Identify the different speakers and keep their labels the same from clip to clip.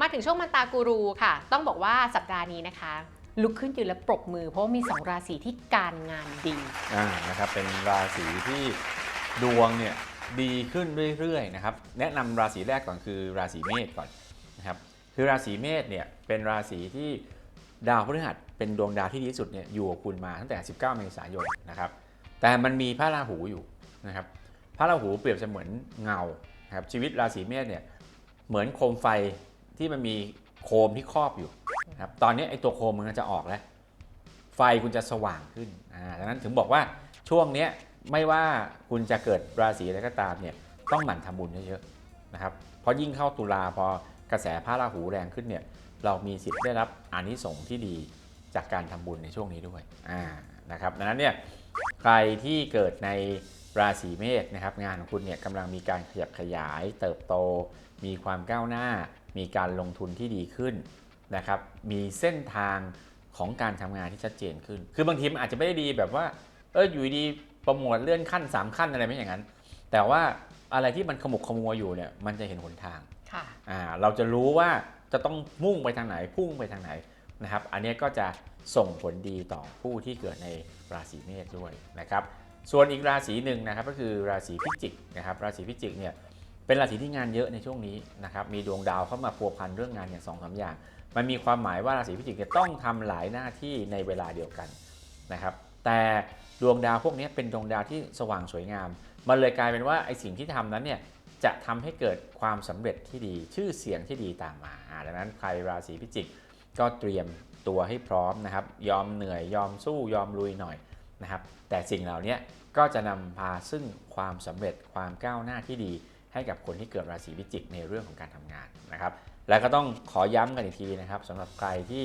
Speaker 1: มาถึงช่วงมันตากูรูค่ะ ต้องบอกว่าสัปดาห์นี้นะคะ ลุกขึ้นยืนและปรบมือ เพราะว่ามี2ราศีที่การงานดี
Speaker 2: อ่านะครับเป็นราศีที่ดวงเนี่ยดีขึ้นเรื่อยๆนะครับแนะนำราศีแรกก่อนคือราศีเมษก่อนนะครับคือราศีเมษเนี่ยเป็นราศีที่ดาวพฤหัสเป็นดวงดาวที่ดีที่สุดเนี่ยอยู่กับคุณมาตั้งแต่ 19 เมษายนนะครับแต่มันมีพระราหูอยู่นะครับพระราหูเปรียบเสมือนเงาครับชีวิตราศีเมษเนี่ยเหมือนโคมไฟ ที่มันมีโคมที่ครอบอยู่ครับตอนนี้ไอ้ตัวโคมมันจะออกแล้ว ไฟคุณจะสว่างขึ้นอ่าดังนั้นถึงบอกว่าช่วงเนี้ยไม่ว่าคุณจะเกิดราศีอะไรก็ตามเนี่ยต้องหมั่นทำบุญเยอะๆนะครับเพราะยิ่งเข้าตุลาพอกระแสพระราหูแรงขึ้นเนี่ยเรามีสิทธิ์ได้รับอานิสงส์ที่ดีจากการทำบุญในช่วงนี้ด้วยอ่านะครับดังนั้นเนี่ยใครที่เกิดในราศีเมษนะครับงานของคุณเนี่ยกำลังมีการขยับขยาย เติบโต มีความก้าวหน้า มีการลงทุนที่ดีขึ้นนะครับ มีเส้นทางของการทำงานที่ชัดเจนขึ้น คือบางทีมันอาจจะไม่ได้ดีแบบว่า เอออยู่ดีโปรโมทเลื่อนขั้น 3 ขั้นอะไรไม่อย่างนั้น แต่ว่าอะไรที่มันขมุกขมัวอยู่เนี่ยมันจะเห็นหนทาง
Speaker 1: ค่ะ
Speaker 2: อ่าเราจะรู้ว่าจะต้องมุ่งไปทางไหนพุ่งไปทางไหนนะครับ อันนี้ก็จะส่งผลดีต่อผู้ที่เกิดในราศีเมษด้วยนะครับ ส่วนอีกราศีหนึ่งนะครับก็คือราศีพิจิกนะครับ ราศีพิจิกเนี่ย เป็นราศีที่งานเยอะในช่วงนี้นะครับมีดวงดาวเข้ามาพัวพันเรื่องงานอย่างสองสามอย่าง มันมีความหมายว่าราศีพิจิกเนี่ยต้องทำหลายหน้าที่ในเวลาเดียวกันนะครับแต่ดวงดาวพวกนี้เป็นดวงดาวที่สว่างสวยงาม มันเลยกลายเป็นว่าไอสิ่งที่ทำนั้นเนี่ยจะทำให้เกิดความสำเร็จที่ดีชื่อเสียงที่ดีตามมาอ่าดังนั้นใครราศีพิจิกก็เตรียมตัวให้พร้อมนะครับ ยอมเหนื่อยยอมสู้ยอมลุยหน่อยนะครับ แต่สิ่งเหล่านี้ก็จะนำพาซึ่งความสำเร็จความก้าวหน้าที่ดี ให้กับคนที่เกิดราศีพิจิกในเรื่องของการทำงานนะครับและก็ต้องขอย้ำกันอีกทีนะครับสำหรับใครที่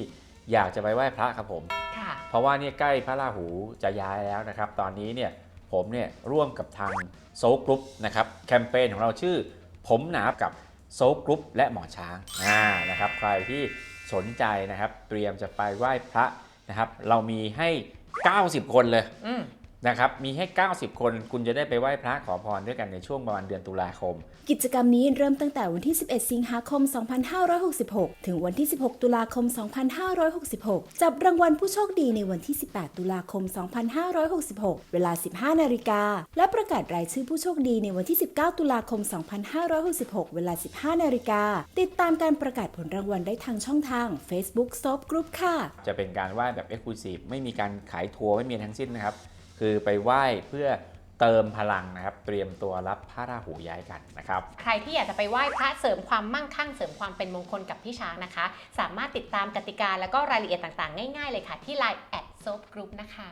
Speaker 2: อยากจะไปไหว้พระครับผม
Speaker 1: ค่ะ
Speaker 2: เพราะว่าเนี่ยใกล้พระราหูจะย้ายแล้วนะครับ ตอนนี้เนี่ยผมเนี่ยร่วมกับทางโซลกรุ๊ปนะครับแคมเปญของเราชื่อ ผมหนากับโซลกรุ๊ปและหมอช้างอ่านะครับใครที่สนใจนะครับ เตรียมจะไปไหว้พระนะครับ เรามีให้ 90 คนเลย
Speaker 1: อืม
Speaker 2: นะครับ มีให้ 90 คน คุณจะได้ไปไหว้พระขอพรด้วยกันในช่วงประมาณเดือนตุลาคม
Speaker 3: กิจกรรมนี้เริ่มตั้งแต่วันที่ 11 สิงหาคม 2566 ถึงวันที่ 16 ตุลาคม 2566 จับรางวัลผู้โชคดีในวันที่ 18 ตุลาคม 2566 เวลา 15 นาฬิกา และประกาศรายชื่อผู้โชคดีในวันที่ 19 ตุลาคม 2566 เวลา 15 นาฬิกา ติดตามการประกาศผลรางวัลได้ทางช่องทาง Facebook Soap Group ค่ะ
Speaker 2: จะเป็นการไหว้แบบ e x c l u s i v e ไม่มีการขายทัวร์ไม่มีทั้งสิ้นนะครับ คือไปไหว้เพื่อเติมพลังนะครับ เตรียมตัวรับพระราหูย้ายกันนะครับ
Speaker 1: ใครที่อยากจะไปไหว้พระเสริมความมั่งคั่งเสริมความเป็นมงคลกับพี่ช้างนะคะ สามารถติดตามกติกาแล้วก็รายละเอียดต่างๆ ง่ายๆเลยค่ะที่ Line แอดโซฟกรุ๊ปนะคะ